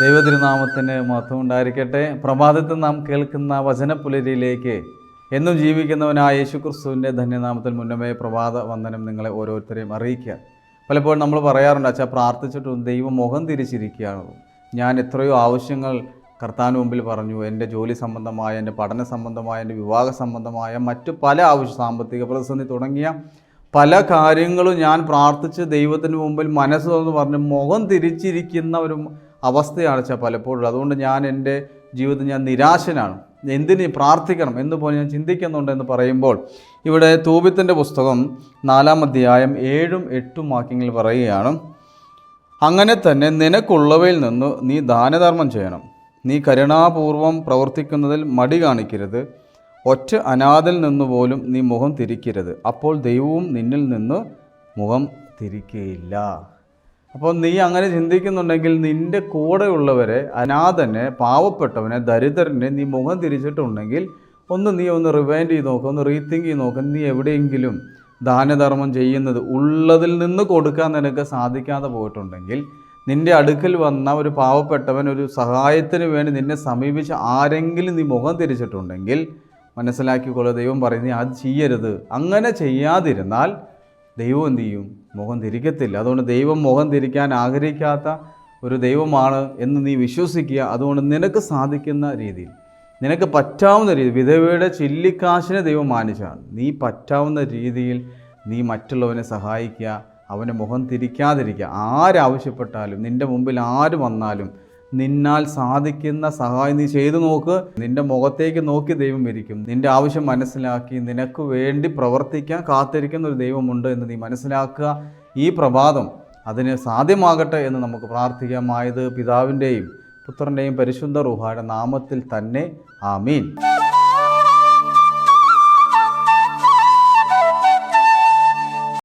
ദൈവതിരുനാമത്തിന് മഹത്വം ഉണ്ടായിരിക്കട്ടെ. പ്രഭാതത്തിൽ നാം കേൾക്കുന്ന വചനപ്പുലരിയിലേക്ക് എന്നും ജീവിക്കുന്നവനായ യേശു ക്രിസ്തുവിന്റെ ധന്യനാമത്തിൽ മുന്നമേ പ്രഭാത വന്ദനം നിങ്ങളെ ഓരോരുത്തരെയും അറിയിക്കുക. പലപ്പോഴും നമ്മൾ പറയാറുണ്ട് അച്ഛാ പ്രാർത്ഥിച്ചിട്ടും ദൈവം മുഖം തിരിച്ചിരിക്കുകയാണ്. ഞാൻ എത്രയോ ആവശ്യങ്ങൾ കർത്താവിന് മുമ്പിൽ പറഞ്ഞു. എന്റെ ജോലി സംബന്ധമായ എന്റെ പഠന സംബന്ധമായ എന്റെ വിവാഹ സംബന്ധമായ മറ്റു പല ആവശ്യ സാമ്പത്തിക പ്രതിസന്ധി തുടങ്ങിയ പല കാര്യങ്ങളും ഞാൻ പ്രാർത്ഥിച്ച് ദൈവത്തിന് മുമ്പിൽ മനസ്സ് തുറന്ന് പറഞ്ഞ് മുഖം തിരിച്ചിരിക്കുന്ന ഒരു അവസ്ഥയാണ് വെച്ചാൽ പലപ്പോഴും. അതുകൊണ്ട് ഞാൻ എന്റെ ജീവിതത്തിൽ ഞാൻ നിരാശനാണ്. എന്തിന് പ്രാർത്ഥിക്കണം എന്ന് പോലെ ഞാൻ ചിന്തിക്കുന്നുണ്ട് എന്ന് പറയുമ്പോൾ ഇവിടെ തൂബിത്തിന്റെ പുസ്തകം നാലാം അധ്യായം ഏഴും എട്ടും വാക്യങ്ങൾ പറയുകയാണ് അങ്ങനെ തന്നെ നിനക്കുള്ളവയിൽ നിന്ന് നീ ദാനധർമ്മം ചെയ്യണം. നീ കരുണാപൂർവം പ്രവർത്തിക്കുന്നതിൽ മടി കാണിക്കരുത്. ഒറ്റ അനാഥിൽ നിന്ന് പോലും നീ മുഖം തിരിക്കരുത്. അപ്പോൾ ദൈവവും നിന്നിൽ നിന്ന് മുഖം തിരിക്കുകയില്ല അപ്പോൾ നീ അങ്ങനെ ചിന്തിക്കുന്നുണ്ടെങ്കിൽ നിന്റെ കൂടെയുള്ളവരെ അനാഥനെ പാവപ്പെട്ടവനെ ദരിദ്രനെ നീ മുഖം തിരിച്ചിട്ടുണ്ടെങ്കിൽ ഒന്ന് നീ ഒന്ന് റിവൈൻഡ് ചെയ്ത് നോക്കുക ഒന്ന് റീതിങ്ക് ചെയ്ത് നോക്കുക നീ എവിടെയെങ്കിലും ദാനധർമ്മം ചെയ്യുന്നത് ഉള്ളതിൽ നിന്ന് കൊടുക്കാൻ നിനക്ക് സാധിക്കാതെ പോയിട്ടുണ്ടെങ്കിൽ നിന്റെ അടുക്കൽ വന്ന ഒരു പാവപ്പെട്ടവൻ ഒരു സഹായത്തിന് വേണ്ടി നിന്നെ സമീപിച്ച് ആരെങ്കിലും നീ മുഖം തിരിച്ചിട്ടുണ്ടെങ്കിൽ മനസ്സിലാക്കിക്കൊള്ളുക ദൈവം പറയുന്നത് അത് ചെയ്യരുത്. അങ്ങനെ ചെയ്യാതിരുന്നാൽ ദൈവം എന്ത് ചെയ്യും? മുഖം തിരിക്കത്തില്ല. അതുകൊണ്ട് ദൈവം മുഖം തിരിക്കാൻ ആഗ്രഹിക്കാത്ത ഒരു ദൈവമാണ് എന്ന് നീ വിശ്വസിക്കുക. അതുകൊണ്ട് നിനക്ക് സാധിക്കുന്ന രീതിയിൽ നിനക്ക് പറ്റാവുന്ന രീതി വിധവയുടെ ചില്ലിക്കാശിനെ ദൈവം മാനിച്ചാണ്. നീ പറ്റാവുന്ന രീതിയിൽ നീ മറ്റുള്ളവനെ സഹായിക്കുക അവന്റെ മുഖം തിരിക്കാതിരിക്കുക. ആരാവശ്യപ്പെട്ടാലും നിന്റെ മുമ്പിൽ ആര് വന്നാലും നിന്നാൽ സാധിക്കുന്ന സഹായം നീ ചെയ്തു നോക്ക്. നിന്റെ മുഖത്തേക്ക് നോക്കി ദൈവം ഇരിക്കും. നിന്റെ ആവശ്യം മനസ്സിലാക്കി നിനക്ക് വേണ്ടി പ്രവർത്തിക്കാൻ കാത്തിരിക്കുന്ന ഒരു ദൈവമുണ്ട് എന്ന് നീ മനസ്സിലാക്കുക. ഈ പ്രഭാതം അതിന് സാധ്യമാകട്ടെ എന്ന് നമുക്ക് പ്രാർത്ഥിക്കാമായത് പിതാവിന്റെയും പുത്രന്റെയും പരിശുദ്ധ റുഹായുടെ നാമത്തിൽ തന്നെ. ആമീൻ.